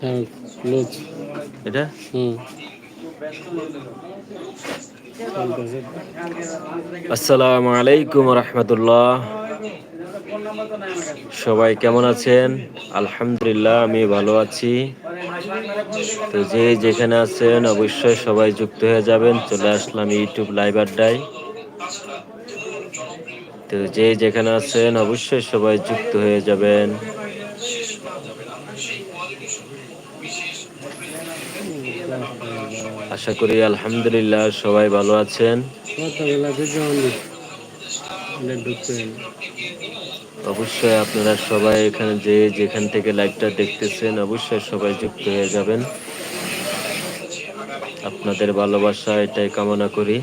হ্যাঁ লুজ এটা? হুম। আসসালামু আলাইকুম রহমতুল্লাহ। সবাই কেমন আছেন? আলহামদুলিল্লাহ আমি ভালো আছি। তো যে যেখানে আছেন অবশ্যই সবাই যুক্ত হয়ে যাবেন। চলে আসলাম ইউটিউব লাইভ আড্ডায়। তো যে যেখানে আছেন অবশ্যই সবাই যুক্ত হয়ে যাবেন। আশা করি আলহামদুলিল্লাহ সবাই ভালো আছেন। অবশ্যই আপনারা সবাই এখানে যে যেখান থেকে লাইভটা দেখতেছেন, অবশ্যই সবাই যুক্ত হয়ে যাবেন। আপনাদের ভালোবাসা, এটাই কামনা করি।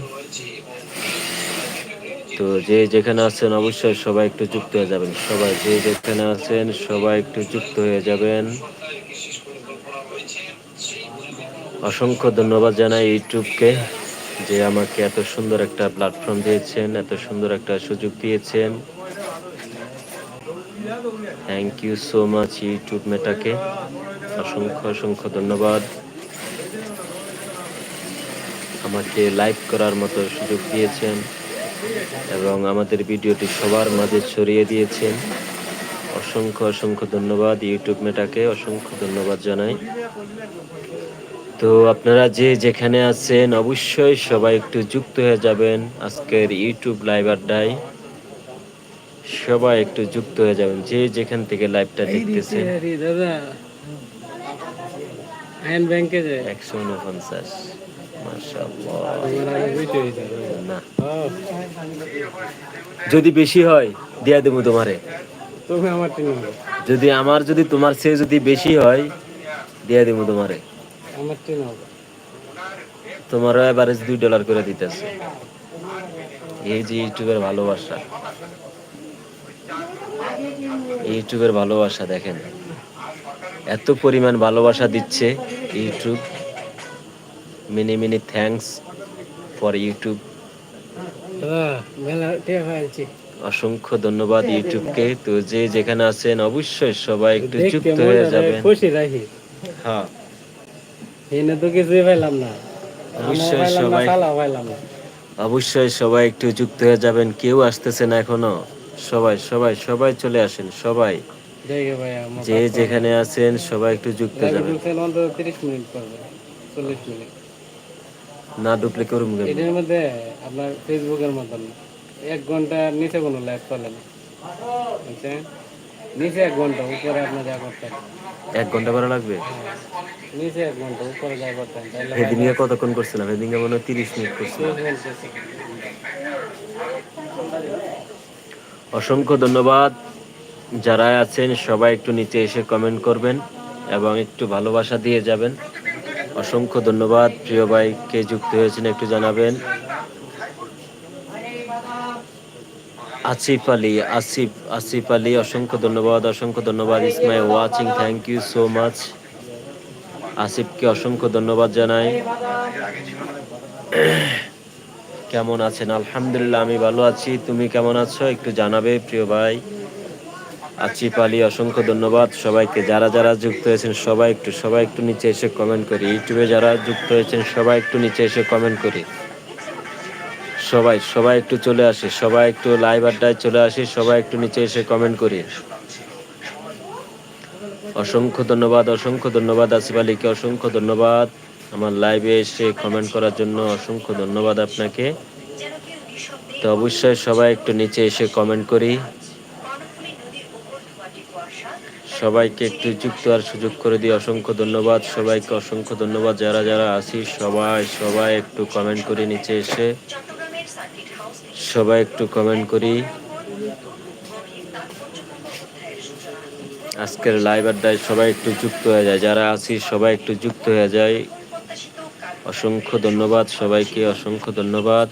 তো যে যেখানে আছেন, অবশ্যই সবাই একটু যুক্ত হয়ে যাবেন। সবাই যে যেখানে আছেন, সবাই একটু যুক্ত হয়ে যাবেন। অসংখ্য ধন্যবাদ জানাই ইউটিউবকে যে আমাকে এত সুন্দর একটা প্ল্যাটফর্ম দিয়েছেন, এত সুন্দর একটা সুযোগ দিয়েছেন। Thank you so much YouTube মেটাকে অসংখ্য অসংখ্য ধন্যবাদ। আমাকে লাইভ করার মতো সুযোগ দিয়েছেন এবং আমাদের ভিডিওটি সবার মাঝে ছড়িয়ে দিয়েছেন। অসংখ্য অসংখ্য ধন্যবাদ ইউটিউব মেটাকে অসংখ্য ধন্যবাদ জানাই। তো আপনারা যে যেখানে আছেন অবশ্যই সবাই একটু যুক্ত হয়ে যাবেন। আজকের ইউটিউব লাইভ আড্ডায় সবাই একটু যুক্ত হয়ে যাবেন যে যেখান থেকে লাইভটা দেখতেছেন। যে একশো উনপঞ্চাশ। যদি বেশি হয় দিয়া দেবো তোমারে। যদি আমার যদি তোমার সে যদি বেশি হয় দিয়া দেবো তোমারে। আমার তোমারও এভারেজ দুই ডলার করে দিতেছে। এই যে ইউটিউবের ভালোবাসা। ইউটিউবের ভালোবাসা দেখেন। এত পরিমাণ ভালোবাসা দিচ্ছে YouTube. Mini mini thanks for YouTube অসংখ্য ধন্যবাদ ইউটিউবকে। তো যে যেখানে আছেন অবশ্যই সবাই একটু যুক্ত হয়ে যাবেন। হ্যাঁ। এনে তো কিছুই পাইলাম না। অবশ্যই সবাই- অবশ্যই সবাই একটু যুক্ত হয়ে যাবেন কেউ আসতেছে না এখনও। সবাই সবাই সবাই চলে আসেন সবাই। যে যেখানে আছেন সবাই একটু যুক্ত যাবেন। না ঢুকলে করুন? এটার মধ্যে আপনার ফেসবুকের মতন। এক ঘণ্টা নিচে কোনো লাইভ চলে না। নিচে এক ঘণ্টা উপরে আপনার যা করতেন এক ঘণ্টা করে লাগবে? নিচে এক ঘণ্টা উপরে যা করতেন তাহলে হেদিংয়ে কতক্ষণ করছিলাম হেদিংয়ে মনে হয় তিরিশ মিনিট করছিলাম। অসংখ্য ধন্যবাদ। যারা আছেন সবাই একটু নিচে এসে কমেন্ট করবেন এবং একটু ভালোবাসা দিয়ে যাবেন। অসংখ্য ধন্যবাদ। প্রিয় ভাই কে যুক্ত হয়েছেন একটু জানাবেন। আসিফ আলী আসিফ আসিফ আলী অসংখ্য ধন্যবাদ অসংখ্য ধন্যবাদ। ইস মাই watching thank you so much আসিফকে অসংখ্য ধন্যবাদ জানাই। কেমন আছেন? আলহামদুলিল্লাহ, আমি ভালো আছি। তুমি কেমন আছো? একটু জানাবে, প্রিয় ভাই। আসিফ আলী, অসংখ্য ধন্যবাদ। সবাইকে যারা যারা যুক্ত হয়েছেন, সবাই একটু সবাই একটু নিচে এসে কমেন্ট করি। ইউটিউবে যারা যুক্ত হয়েছেন, সবাই একটু নিচে এসে কমেন্ট করি। সবাই সবাই একটু চলে আসে, সবাই একটু লাইভ আড্ডায় চলে আসি, সবাই একটু নিচে এসে কমেন্ট করি। অসংখ্য ধন্যবাদ অসংখ্য ধন্যবাদ আসিফ আলীকে, অসংখ্য ধন্যবাদ আমার লাইভে এসে কমেন্ট করার জন্য, অসংখ্য ধন্যবাদ আপনাকে। তো অবশ্যই সবাই একটু নিচে এসে কমেন্ট করি। সবাইকে একটু যুক্ত আর সুযোগ করে দিই, অসংখ্য ধন্যবাদ। সবাইকে অসংখ্য ধন্যবাদ। যারা যারা আছি, সবাই সবাই একটু কমেন্ট করি নিচে এসে। সবাই একটু কমেন্ট করি। আজকের লাইভ আড্ডায় সবাই একটু যুক্ত হয়ে যায়। যারা আছি, সবাই একটু যুক্ত হয়ে যায়। অসংখ্য ধন্যবাদ সবাইকে, অসংখ্য ধন্যবাদ।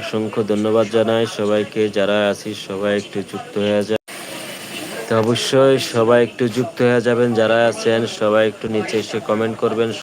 অসংখ্য ধন্যবাদ জানাই সবাইকে, যারা আছি, সবাই একটু যুক্ত হয়ে যায়। তো অবশ্যই সবাই একটু যুক্ত হয়ে যাবেন, যারা আছেন, সবাই একটু নিচে এসে কমেন্ট করবেন।